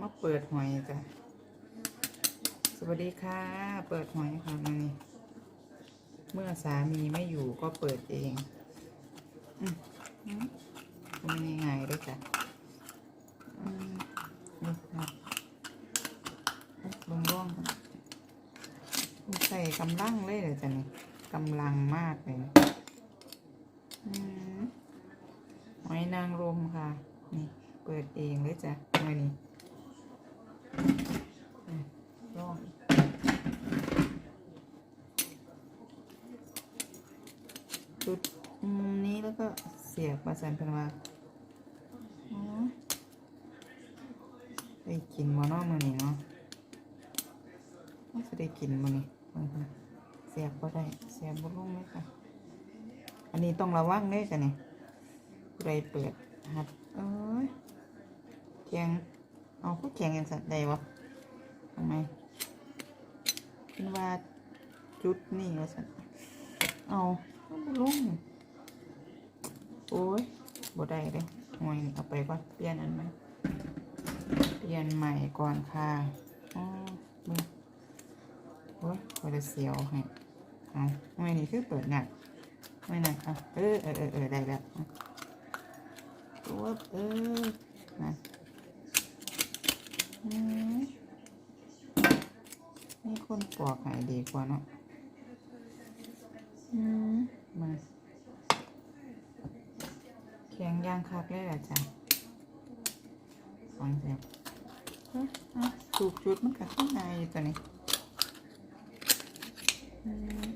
มาเปิดหอยจ้ะ สวัสดีค่ะ เปิดหอยค่ะมานี่เมื่อสามีไม่อยู่ก็เปิดเองอืมอืมไม่ง่ายๆด้วยจ้ะอืมนี่ครับลงร่องก่อนใส่กำลังเลยเลยจ้ะนี่กำลังมากเลยนะอืมหอยนางรมค่ะ นี่ เปิดเองเลยจ้ะมานี่อืม ร่องจุดมุมนี้แล้วก็เสียบมาสันเพันวาอ๋อได้กินมอนอมือนี่เนาะน่ได้กินมือนี่เสียบก็ได้เสียบบ่ลงเลยค่ะ อันนี้ต้องระวังเลยจ้ะนี่ผู้ใดเปิดหัดเอ้ยแข็งเอาก็แข็งกันสัตว์ใดวะทำไม คิดว่าจุดนี่ว่าสัตว์เอาลงโอ้ยบ่ได้เลยห่วยเอาไปก่อนเปลี่ยนอันใหม่เปลี่ยนใหม่ก่อนค่ะอ๋อมึงโอ้ยพอยจะเสียวให้เอาห่วยนี่คือเปิดหนักไม่หนักอะเออเออเออเออได้แล้วตัวเออนะอืม มีคนปอกให้ดีกว่าเนาะอืมมาแข็งย่างคักเลยล่ะจ้ะฟังเสียงเฮ้ยอะถูกจุดมันกับข้างในอยู่ตัวนี้อืม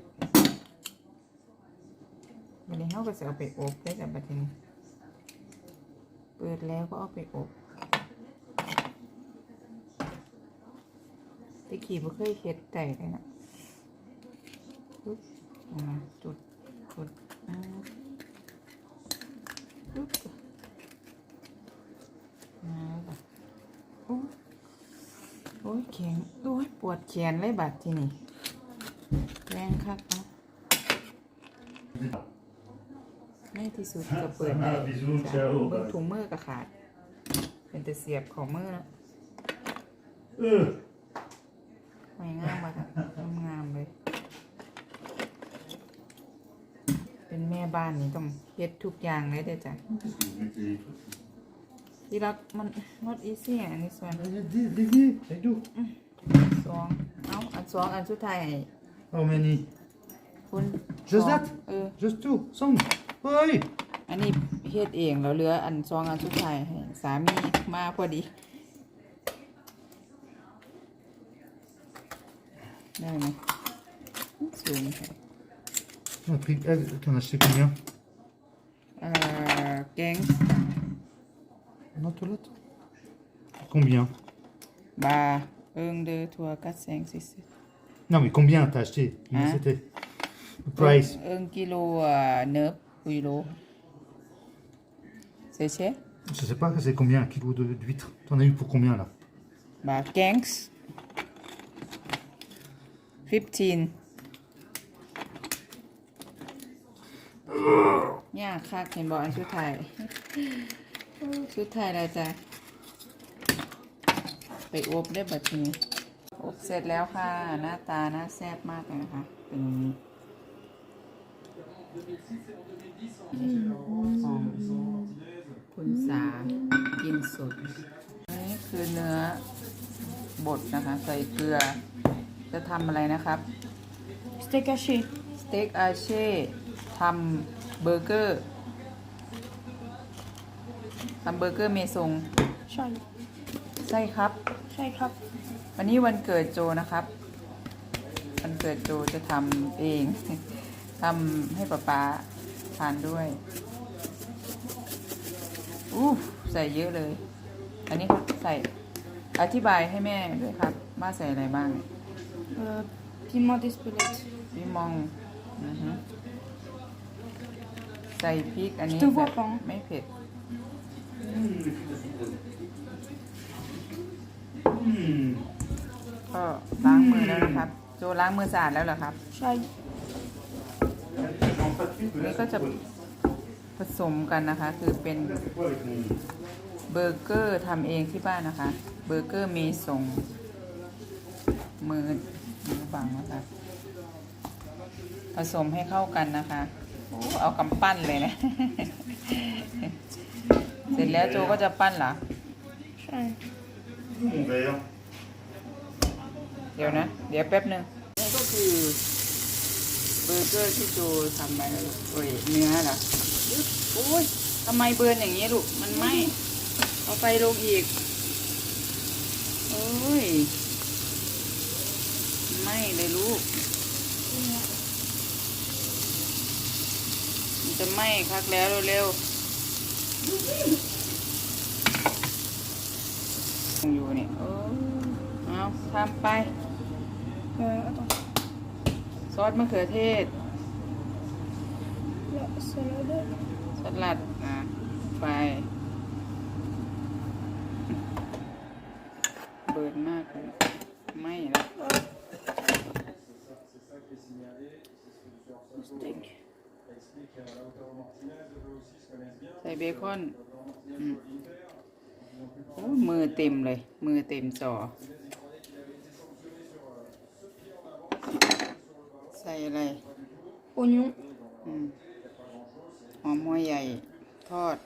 วันนี้เขาก็จะเอาไปอบได้จากบัดนี้เปิดแล้วก็เอาไปอบะกี้บ่เคยเฮ็ดแต่เลยนะปึ๊บอ่าจุดจุดปึ๊บมาแล้วก็โอ้ยโอ้ยแข็งโอ้ยปวดแขนเลยบาดที่นี่แรงคักเนาะในที่สุดก็เปิดได้จ้ะ ciao. เบิ่งถุงมือก็ขาด เป็นแต่เสียบของมือแล้ว Euh, ไม่งามมาค่ะงามๆเลย เป็นแม่บ้านนี่ต้องเฮ็ดทุกอย่างเลยเด้อจ้ะ ที่รักมัน not easy อันนี้ส่วน Dévié, c'est doux. สองเอาอันสองอันสุดท้ายให้ Oh, Mani. คุณ Just สอง that? เออ Just two. Some. Oui. อันนี้เฮ็ดเองแล้วเหลืออันสองอันสุดท้ายให้สามีมาพอดี ได้ไหมสูงค่ะ T'en as pris. eh, T'en as acheté combien เอ่อแกง Non, toi l'autre. Combien บาเอิงเดอทัวกัดแสงสิสิ Non, mais combien t'as acheté Combien Hein c'était Le price เอิงกิโลอ่ะเนิบกิโลเซเช Je sais pas, c'est combien un kilo de- d'huîtres T'en as eu pour combien là บาแกงส์ 15ย่าคักเห็นบอกอันชุดไทายชุดไทายแล้วจ้ะไปอบได้บัดนี้อบเสร็จแล้วค่ะ หน้าตาน่าแซ่บมากเลยนะคะ เป็นอย่างนี้ของคุณสากินสดนนี้คือเนื้อบดนะคะ ใส่เกลือ จะทำอะไรนะครับ Steak haché. สเต็กอาเช่ทำเบอร์เกอร์ทำเบอร์เกอร์เมซง Chai. ใช่ครับ Chai crap. วันนี้วันเกิดโจนะครับ วันเกิดโจจะทำเองทำให้ป๊าป๊าทานด้วยอู้ใส่เยอะเลย อันนี้เขาใส่อธิบายให้แม่ด้วยครับว่าใส่อะไรบ้าง Euh, piment d'Espelette. พี่มองอือฮึใส่พริกอันนี้ Je te vois แบบ pas. ไม่เผ็ด Hmm. ก็ล้างมือแล้วนะครับ โจล้างมือสะอาดแล้วเหรอครับ Chai. นี่ก็จะผสมกันนะคะ คือเป็น C'est quoi avec mon- เบอร์เกอร์ทำเองที่บ้านนะคะ เบอร์เกอร์มีส่งมือ มือบังนะคะ ผสมให้เข้ากันนะคะโอ้เอากำปั้นเลยนะ เสร็จแล้วโจก็จะปั้นเหรอ ใช่ Mon verre. เดี๋ยวนะ เดี๋ยวแป๊บหนึ่งนี่ก็คือ เบอร์เกอร์ที่โจทำไปแล้วลูกโอ้ยเนื้อเหรออึ๊บโอ้ยทำไมเบิร์นอย่างนี้ลูก มันไหมเอาไฟลงอีก โอ้ยไหม เลยลูก มันจะไหมคักแล้วเร็วๆอยู่เนี่โอ้เอาทำไปซอสมะเขือเทศ La salade. สลัดอะไป เบิร์นมากเลยไม่แล้ว Steak. ใส่เบคอนอืมโอ้มือเต็มเลย มือเต็มจอ ใส่อะไร Oignon. อืมหอมหัวใหญ่ ทอด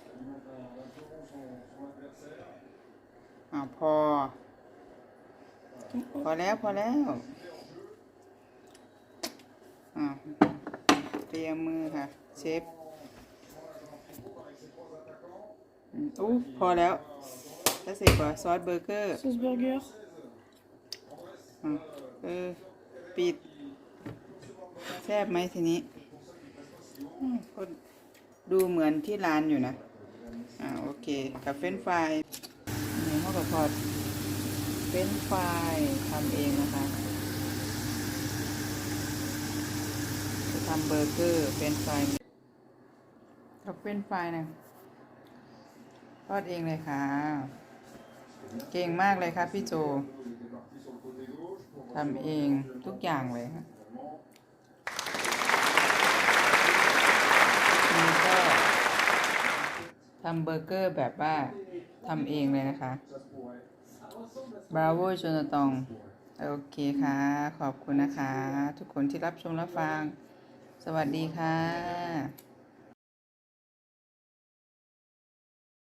อ่าพอ พอแล้ว พอแล้วอ่า เตรียมมือค่ะ เชฟอืมอู้พอแล้วแล้วเสร็จกว่าซอสเบอร์เกอร์ Sauce burger. อะเออ ปิด แซ่บไหมทีนี้อืมก็ดูเหมือนที่ร้านอยู่นะ อ่า โอเค กับเฟรนช์ฟรายนี่เขากับทอดเฟรนช์ฟรายทำเองนะคะจะ ทำเบอร์เกอร์เฟรนช์ฟรายกับเฟรนช์ฟรายนะทอดเองเลยค่ะ เก่งมากเลยค่ะพี่โจทำเองทุกอย่างเลยค่ะนี่ก็ทำเบอร์เกอร์แบบว่าทำเองเลยนะคะบราโวจนตอง โอเคค่ะ ขอบคุณนะคะ ทุกคนที่รับชมรับฟัง สวัสดีค่ะ